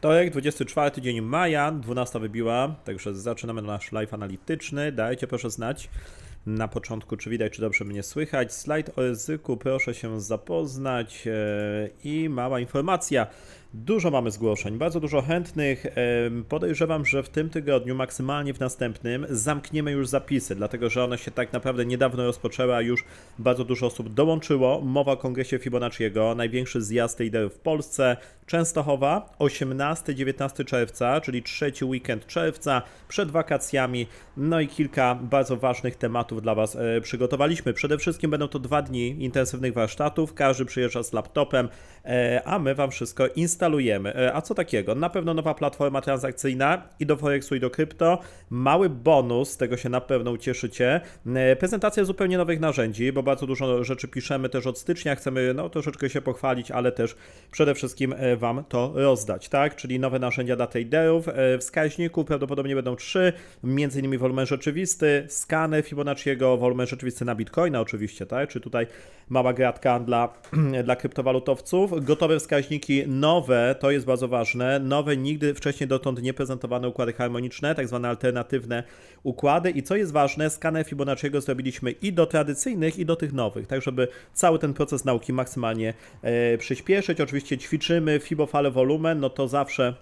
Wtorek, 24 dzień maja, 12 wybiła, także zaczynamy nasz live analityczny. Dajcie proszę znać na początku, czy widać, czy dobrze mnie słychać. Slajd o języku, proszę się zapoznać e, i mała informacja. Dużo mamy zgłoszeń, bardzo dużo chętnych. Em, Podejrzewam, że w tym tygodniu, maksymalnie w następnym, zamkniemy już zapisy, dlatego że one się tak naprawdę niedawno rozpoczęły, a już bardzo dużo osób dołączyło. Mowa o kongresie Fibonacciego, największy zjazd liderów w Polsce. Częstochowa, 18-19 czerwca, czyli trzeci weekend czerwca, przed wakacjami. No i kilka bardzo ważnych tematów dla Was e, przygotowaliśmy. Przede wszystkim będą to dwa dni intensywnych warsztatów. Każdy przyjeżdża z laptopem, e, a my Wam wszystko instalujemy. E, A co takiego? Na pewno nowa platforma transakcyjna i do Forexu, i do krypto. Mały bonus, tego się na pewno ucieszycie. Prezentacja zupełnie nowych narzędzi, bo bardzo dużo rzeczy piszemy też od stycznia. Chcemy no, troszeczkę się pochwalić, ale też przede wszystkim Wam to rozdać, tak? Czyli nowe narzędzia dla traderów. Wskaźników prawdopodobnie będą trzy, między innymi wolumen rzeczywisty, Fibonacciego, wolumen rzeczywisty na Bitcoina oczywiście, tak? Czy tutaj mała gratka dla, dla kryptowalutowców. Gotowe wskaźniki nowe, to jest bardzo ważne. Nowe, nigdy wcześniej dotąd nie prezentowane układy harmoniczne, tak zwane alternatywne układy. I co jest ważne, skaner Fibonacciego zrobiliśmy i do tradycyjnych, i do tych nowych, tak żeby cały ten proces nauki maksymalnie e, przyspieszyć. Oczywiście ćwiczymy fibofale wolumen, no to zawsze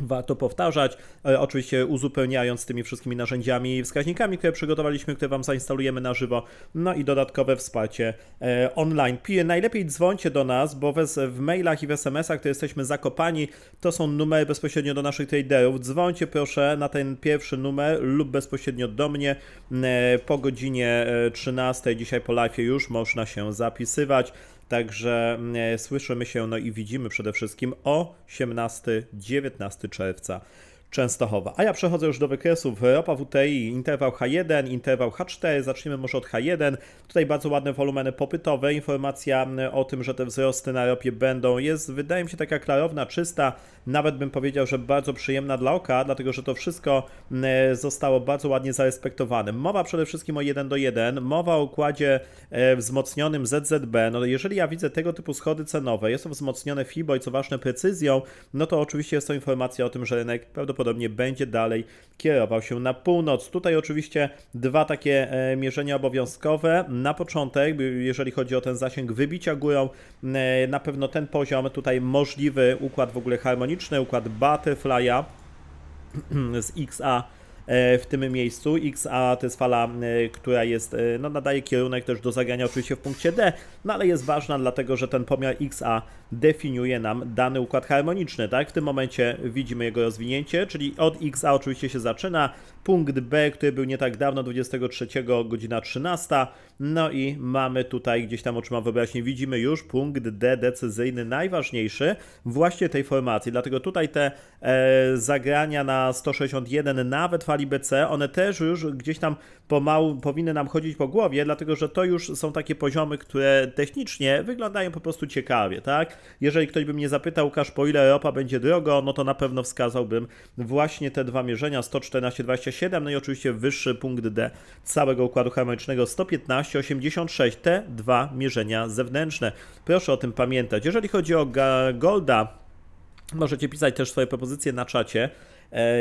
Warto powtarzać, e, oczywiście uzupełniając tymi wszystkimi narzędziami i wskaźnikami, które przygotowaliśmy, które Wam zainstalujemy na żywo, no i dodatkowe wsparcie e, online. Pi- Najlepiej dzwońcie do nas, bo w, mailach i w SMS-ach, jesteśmy zakopani, to są numery bezpośrednio do naszych traderów. Dzwońcie proszę na ten pierwszy numer lub bezpośrednio do mnie e, po godzinie e, 13, dzisiaj po live już można się zapisywać. Także e, słyszymy się no i widzimy przede wszystkim o 18-19 czerwca. Częstochowa. A ja przechodzę już do wykresów. Ropa WTI, interwał H1, interwał H4. Zaczniemy może od H1. Tutaj bardzo ładne wolumeny popytowe. Informacja o tym, że te wzrosty na ropie będą, jest wydaje mi się taka klarowna, czysta. Nawet bym powiedział, że bardzo przyjemna dla oka, dlatego że to wszystko zostało bardzo ładnie zarespektowane. Mowa przede wszystkim o 1 do 1. Mowa o układzie e, wzmocnionym ZZB. No jeżeli ja widzę tego typu schody cenowe, jest to wzmocnione FIBO i co ważne precyzją, no to oczywiście jest to informacja o tym, że rynek prawdopodobnie będzie dalej kierował się na północ. Tutaj oczywiście dwa takie e, mierzenia obowiązkowe. Na początek, jeżeli chodzi o ten zasięg wybicia górą, e, na pewno ten poziom tutaj możliwy układ w ogóle harmoniczny, układ Butterfly'a z XA w tym miejscu. XA to jest fala, e, która jest, e, no nadaje kierunek też do zagrania oczywiście w punkcie D, no ale jest ważna dlatego, że ten pomiar XA definiuje nam dany układ harmoniczny, tak? W tym momencie widzimy jego rozwinięcie, czyli od XA oczywiście się zaczyna, punkt B, który był nie tak dawno, 23 godzina 13, no i mamy tutaj gdzieś tam oczyma wyobraźni, widzimy już punkt D decyzyjny, najważniejszy właśnie tej formacji, dlatego tutaj te e, zagrania na 161, nawet fali BC, one też już gdzieś tam pomału powinny nam chodzić po głowie, dlatego że to już są takie poziomy, które technicznie wyglądają po prostu ciekawie, tak? Jeżeli ktoś by mnie zapytał, Łukasz, po ile ropa będzie drogo, no to na pewno wskazałbym właśnie te dwa mierzenia, 114,27, no i oczywiście wyższy punkt D całego układu harmonicznego 115,86, te dwa mierzenia zewnętrzne. Proszę o tym pamiętać. Jeżeli chodzi o Golda, Możecie pisać też swoje propozycje na czacie,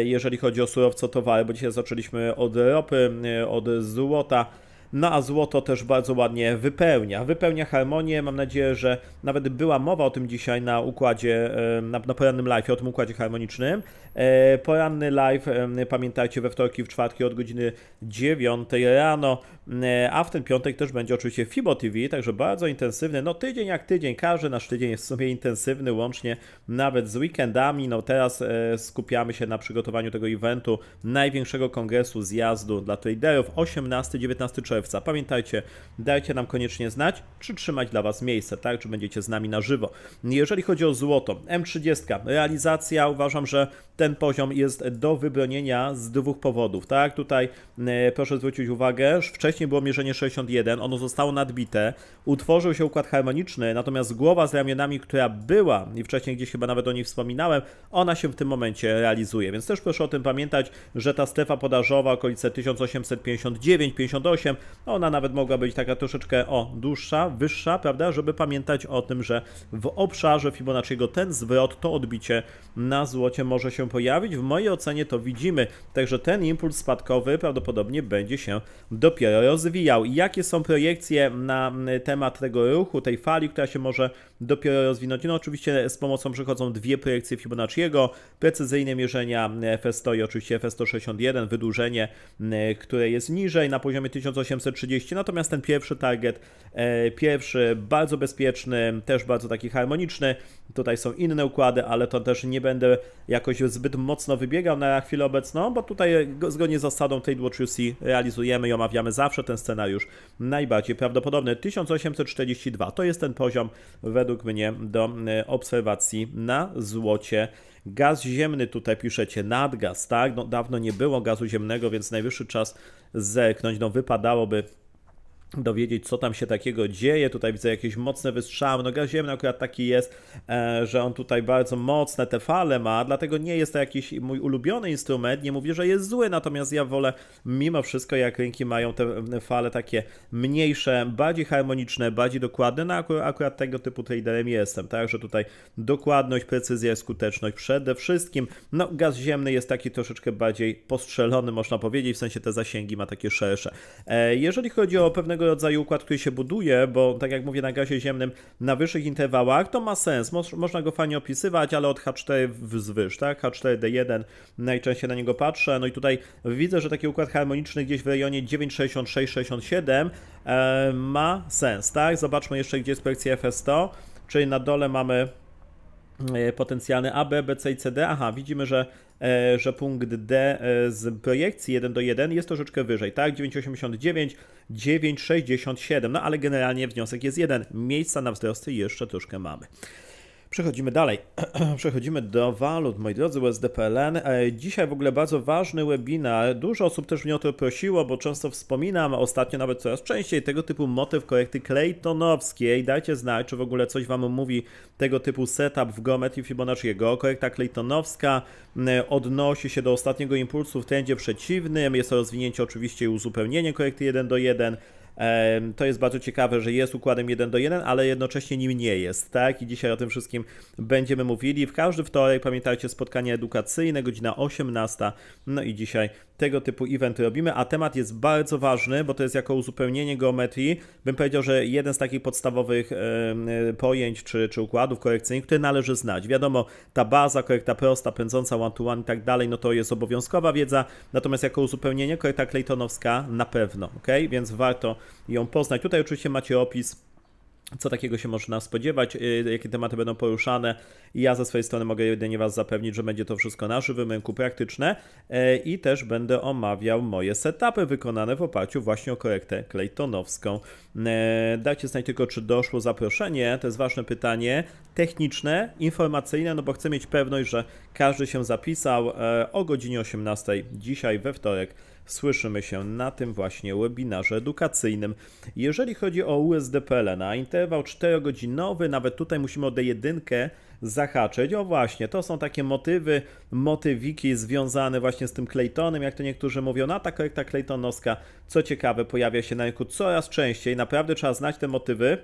jeżeli chodzi o surowcotowary, bo dzisiaj zaczęliśmy od ropy, e, od złota. No a złoto też bardzo ładnie wypełnia. Wypełnia harmonię. Mam nadzieję, że nawet była mowa o tym dzisiaj na układzie, na, na porannym live, o tym układzie harmonicznym. E, Poranny live, pamiętajcie, we wtorki, w czwartki od godziny 9 rano, e, a w ten piątek też będzie oczywiście Fibo TV, także bardzo intensywny. No tydzień jak tydzień, każdy nasz tydzień jest w sumie intensywny, łącznie nawet z weekendami. No teraz e, skupiamy się na przygotowaniu tego eventu, największego kongresu zjazdu dla traderów 18-19 czerwca. Pamiętajcie, dajcie nam koniecznie znać, czy trzymać dla Was miejsce, tak? Czy będziecie z nami na żywo. Jeżeli chodzi o złoto, M30, realizacja, uważam, że ten poziom jest do wybronienia z dwóch powodów, tak? Tutaj proszę zwrócić uwagę, że wcześniej było mierzenie 61, ono zostało nadbite, utworzył się układ harmoniczny, natomiast głowa z ramionami, która była i wcześniej gdzieś chyba nawet o niej wspominałem, ona się w tym momencie realizuje, więc też proszę o tym pamiętać, że ta strefa podażowa, okolice 1859-58, No, ona nawet mogła być taka troszeczkę, o, dłuższa, wyższa, prawda, żeby pamiętać o tym, że w obszarze Fibonacciego ten zwrot, to odbicie na złocie może się pojawić. W mojej ocenie to widzimy, także ten impuls spadkowy prawdopodobnie będzie się dopiero rozwijał. Jakie są projekcje na mm, temat tego ruchu, tej fali, która się może dopiero rozwinąć? No oczywiście z pomocą przychodzą dwie projekcje Fibonacciego, precyzyjne mierzenia FS100 i oczywiście FS161, wydłużenie, m, które jest niżej na poziomie 1830, natomiast ten pierwszy target, e, pierwszy bardzo bezpieczny, też bardzo taki harmoniczny, tutaj są inne układy, ale to też nie będę jakoś zbyt mocno wybiegał na chwilę obecną, bo tutaj go- zgodnie z zasadą Watch UC realizujemy i omawiamy zawsze ten scenariusz najbardziej prawdopodobny. 1842 to jest ten poziom według mnie do e, obserwacji na złocie. Gaz ziemny tutaj piszecie nadgaz, tak? No, dawno nie było gazu ziemnego, więc najwyższy czas zerknąć. No wypadałoby dowiedzieć, co tam się takiego dzieje. Tutaj widzę jakieś mocne wystrzały. No gaz ziemny akurat taki jest, e, że on tutaj bardzo mocne te fale ma, dlatego nie jest to jakiś mój ulubiony instrument. Nie mówię, że jest zły, natomiast ja wolę mimo wszystko, jak rynki mają te fale takie mniejsze, bardziej harmoniczne, bardziej dokładne. No akurat, akurat tego typu traderem jestem, tak, że tutaj dokładność, precyzja, skuteczność przede wszystkim. No gaz ziemny jest taki troszeczkę bardziej postrzelony, można powiedzieć, w sensie te zasięgi ma takie szersze. E, jeżeli chodzi o pewnego rodzaju układ, który się buduje, bo tak jak mówię na gazie ziemnym na wyższych interwałach, to ma sens. Moż, można go fajnie opisywać, ale od H4 wzwyż, tak? H4D1 najczęściej na niego patrzę. No i tutaj widzę, że taki układ harmoniczny gdzieś w rejonie 9,66-67 e, ma sens, tak? Zobaczmy jeszcze, gdzie jest projekcja FS100, czyli na dole mamy e, potencjalny A, B, C i C. Aha, widzimy, że, że punkt D e, z projekcji 1 do 1 jest troszeczkę wyżej, tak? 9,89, 9,67, no ale generalnie wniosek jest jeden. Miejsca na wzrosty jeszcze troszkę mamy. Przechodzimy dalej. Przechodzimy do walut, moi drodzy, USDPLN. E, Dzisiaj w ogóle bardzo ważny webinar. Dużo osób też mnie o to prosiło, bo często wspominam, ostatnio nawet coraz częściej, tego typu motyw korekty Claytonowskiej. Dajcie znać, czy w ogóle coś Wam mówi tego typu setup w geometrii Fibonacciego. Korekta Claytonowska m, odnosi się do ostatniego impulsu w trendzie przeciwnym. Jest to rozwinięcie oczywiście i uzupełnienie korekty 1 do 1. To jest bardzo ciekawe, że jest układem 1 do 1, ale jednocześnie nim nie jest, tak? I dzisiaj o tym wszystkim będziemy mówili. W każdy wtorek, pamiętajcie, spotkanie edukacyjne, godzina 18. No i dzisiaj tego typu eventy robimy, a temat jest bardzo ważny, bo to jest jako uzupełnienie geometrii. Bym powiedział, że jeden z takich podstawowych e, pojęć czy, czy układów korekcyjnych, które należy znać. Wiadomo, ta baza, korekta prosta, pędząca one-to-one i tak dalej, no to jest obowiązkowa wiedza, natomiast jako uzupełnienie korekta Claytonowska na pewno, ok? Więc warto ją poznać. Tutaj oczywiście macie opis co takiego się można spodziewać, y, jakie tematy będą poruszane. Ja ze swojej strony mogę jedynie Was zapewnić, że będzie to wszystko na żywym rynku praktyczne e, i też będę omawiał moje setupy wykonane w oparciu właśnie o korektę Claytonowską. E, Dajcie znać tylko, czy doszło zaproszenie, to jest ważne pytanie, techniczne, informacyjne, no bo chcę mieć pewność, że każdy się zapisał e, o godzinie 18 dzisiaj we wtorek słyszymy się na tym właśnie webinarze edukacyjnym. Jeżeli chodzi o USDPL na interwał 4-godzinowy, nawet tutaj musimy o D1 zahaczyć. O właśnie, to są takie motywy, motywiki związane właśnie z tym Claytonem, jak to niektórzy mówią. No ta korekta Claytonowska, co ciekawe, pojawia się na rynku coraz częściej. Naprawdę trzeba znać te motywy.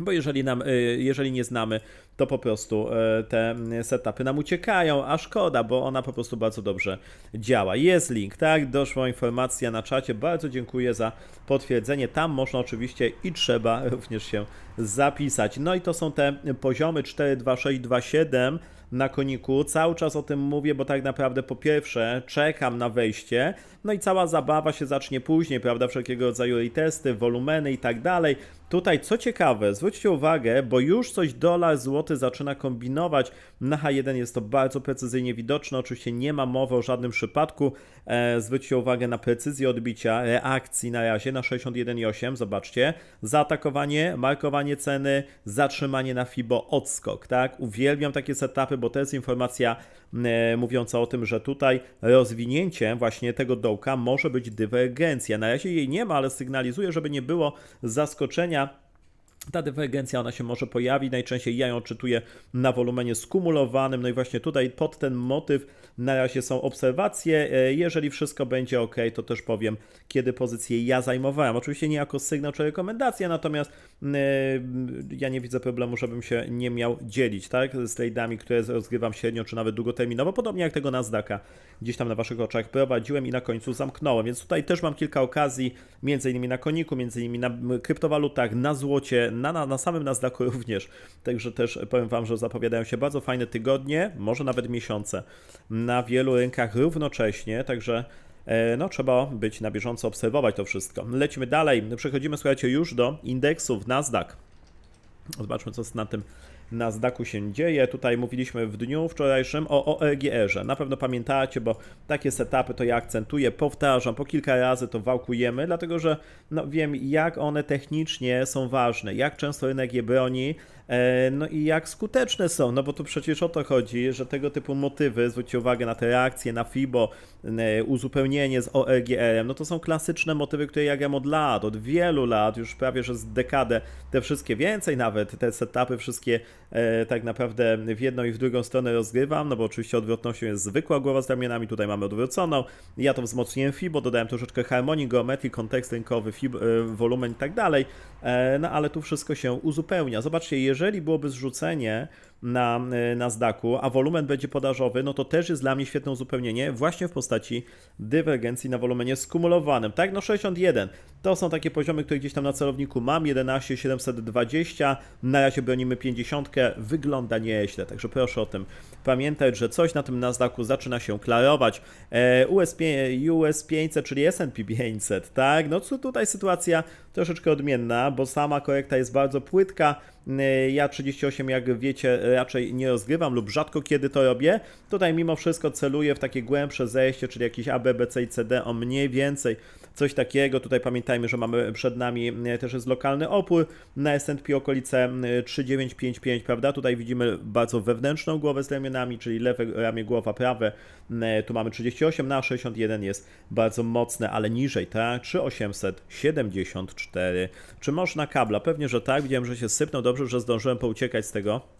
Bo jeżeli, nam, y, jeżeli nie znamy, to po prostu y, te setupy nam uciekają, a szkoda, bo ona po prostu bardzo dobrze działa. Jest link, tak? Doszła informacja na czacie. Bardzo dziękuję za potwierdzenie. Tam można oczywiście i trzeba również się zapisać. No i to są te poziomy 4, 2, 6, 2, 7 na koniku. Cały czas o tym mówię, bo tak naprawdę po pierwsze czekam na wejście, no i cała zabawa się zacznie później, prawda? Wszelkiego rodzaju retesty, wolumeny i tak dalej. Tutaj co ciekawe, zwróćcie uwagę, bo już coś dolar złoty zaczyna kombinować. Na H1 jest to bardzo precyzyjnie widoczne. Oczywiście nie ma mowy o żadnym przypadku. E, zwróćcie uwagę na precyzję odbicia, reakcji na razie na 61,8. Zobaczcie. Zaatakowanie, markowanie ceny, zatrzymanie na FIBO, odskok, tak? Uwielbiam takie setupy, bo to jest informacja e, mówiąca o tym, że tutaj rozwinięciem właśnie tego dołka może być dywergencja. Na razie jej nie ma, ale sygnalizuje, żeby nie było zaskoczenia ta dywergencja ona się może pojawić. Najczęściej ja ją odczytuję na wolumenie skumulowanym. No i właśnie tutaj pod ten motyw na razie są obserwacje. E, Jeżeli wszystko będzie ok, to też powiem, kiedy pozycję ja zajmowałem. Oczywiście nie jako sygnał czy rekomendacja, natomiast e, ja nie widzę problemu, żebym się nie miał dzielić, tak? Z trade'ami, które rozgrywam średnio czy nawet długoterminowo, podobnie jak tego Nasdaqa gdzieś tam na waszych oczach prowadziłem i na końcu zamknąłem. Więc tutaj też mam kilka okazji, między innymi na koniku, między innymi na kryptowalutach, na złocie, na, na, na samym Nasdaqu również. Także też powiem Wam, że zapowiadają się bardzo fajne tygodnie, może nawet miesiące na wielu rynkach równocześnie, także e, no, trzeba być na bieżąco, obserwować to wszystko. Lecimy dalej. Przechodzimy, słuchajcie, już do indeksów Nasdaq. Zobaczmy, co na tym Nasdaqu się dzieje. Tutaj mówiliśmy w dniu wczorajszym o OEGR-ze. Na pewno pamiętacie, bo takie setupy to ja akcentuję, powtarzam, po kilka razy to wałkujemy, dlatego że no, wiem, jak one technicznie są ważne, jak często rynek je broni, no i jak skuteczne są, no bo tu przecież o to chodzi, że tego typu motywy, zwróćcie uwagę na te reakcje, na FIBO, e, uzupełnienie z OEGR-em, no to są klasyczne motywy, które ja gram od lat, od wielu lat, już prawie że z dekadę, te wszystkie więcej nawet, te setupy wszystkie e, tak naprawdę w jedną i w drugą stronę rozgrywam, no bo oczywiście odwrotnością jest zwykła głowa z ramionami, tutaj mamy odwróconą, ja to wzmocniłem FIBO, dodałem troszeczkę harmonii, geometrii, kontekst rynkowy, FIB, e, wolumen i tak dalej, e, no ale tu wszystko się uzupełnia. Zobaczcie, jeżeli byłoby zrzucenie na Nasdaqu, a wolumen będzie podażowy, no to też jest dla mnie świetne uzupełnienie właśnie w postaci dywergencji na wolumenie skumulowanym. Tak, no 61 to są takie poziomy, które gdzieś tam na celowniku mam, 11 720, na razie bronimy 50, wygląda nieźle, także proszę o tym pamiętać, że coś na tym Nasdaqu zaczyna się klarować. US, US 500, czyli S&P 500, tak, no co tutaj sytuacja troszeczkę odmienna, bo sama korekta jest bardzo płytka, E, ja 38, jak wiecie, raczej nie rozgrywam lub rzadko kiedy to robię. Tutaj mimo wszystko celuję w takie głębsze zejście, czyli jakieś A, B, B, C i C, D o mniej więcej coś takiego. Tutaj pamiętajmy, że mamy przed nami e, też jest lokalny opór na S&P okolice 3955, prawda? Tutaj widzimy bardzo wewnętrzną głowę z ramionami, czyli lewe ramię głowa, prawe. E, tu mamy 38, na 61 jest bardzo mocne, ale niżej, tak? 3874. Czy można kabla? Pewnie, że tak. Widziałem, że się sypnął. Dobrze, że zdążyłem pouciekać z tego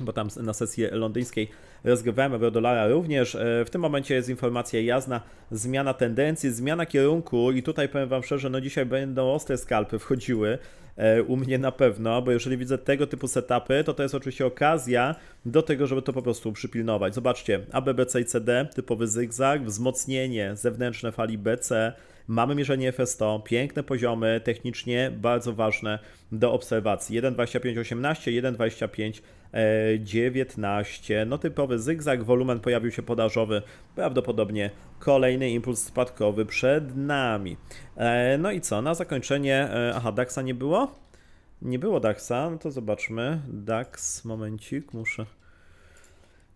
bo tam na sesji londyńskiej rozgrywałem euro-dolara również. E, w tym momencie jest informacja jasna, zmiana tendencji, zmiana kierunku i tutaj powiem Wam szczerze, no dzisiaj będą ostre skalpy wchodziły e, u mnie na pewno, bo jeżeli widzę tego typu setupy, to to jest oczywiście okazja do tego, żeby to po prostu przypilnować. Zobaczcie, ABBC i CD, typowy zygzak, wzmocnienie zewnętrzne fali BC, Mamy mierzenie FS100, piękne poziomy, technicznie bardzo ważne do obserwacji. 1,2518, 1,25 19. No typowy zygzak, wolumen pojawił się podażowy, prawdopodobnie kolejny impuls spadkowy przed nami. E, no i co, na zakończenie, e, aha, DAXa nie było? Nie było DAXa, no to zobaczmy. DAX, momencik, muszę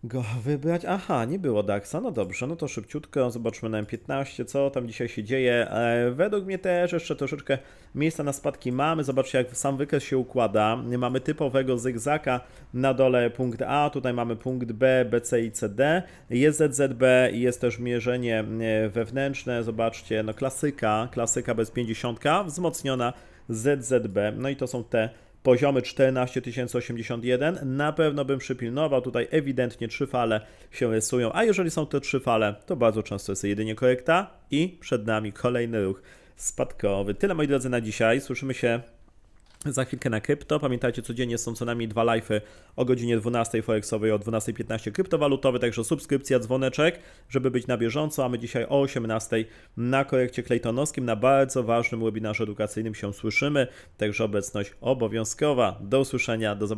go wybrać. Aha, nie było DAXa, no dobrze, no to szybciutko, zobaczmy na M15, co tam dzisiaj się dzieje. E, według mnie też jeszcze troszeczkę miejsca na spadki mamy, zobaczcie jak sam wykres się układa. Mamy typowego zygzaka, na dole punkt A, tutaj mamy punkt B, B, C i C, D. Jest ZZB i jest też mierzenie e, wewnętrzne, zobaczcie, no klasyka, klasyka bez 50, wzmocniona ZZB, no i to są te poziomy 14081 na pewno bym przypilnował. Tutaj ewidentnie trzy fale się rysują, a jeżeli są te trzy fale, to bardzo często jest jedynie korekta i przed nami kolejny ruch spadkowy. Tyle moi drodzy na dzisiaj. Słyszymy się za chwilkę na krypto. Pamiętajcie, codziennie są co najmniej dwa live'y o godzinie 12 forexowej, o 12.15 kryptowalutowy, także subskrypcja, dzwoneczek, żeby być na bieżąco, a my dzisiaj o 18 na korekcie Claytonowskim, na bardzo ważnym webinarze edukacyjnym się słyszymy, także obecność obowiązkowa. Do usłyszenia, do zobaczenia.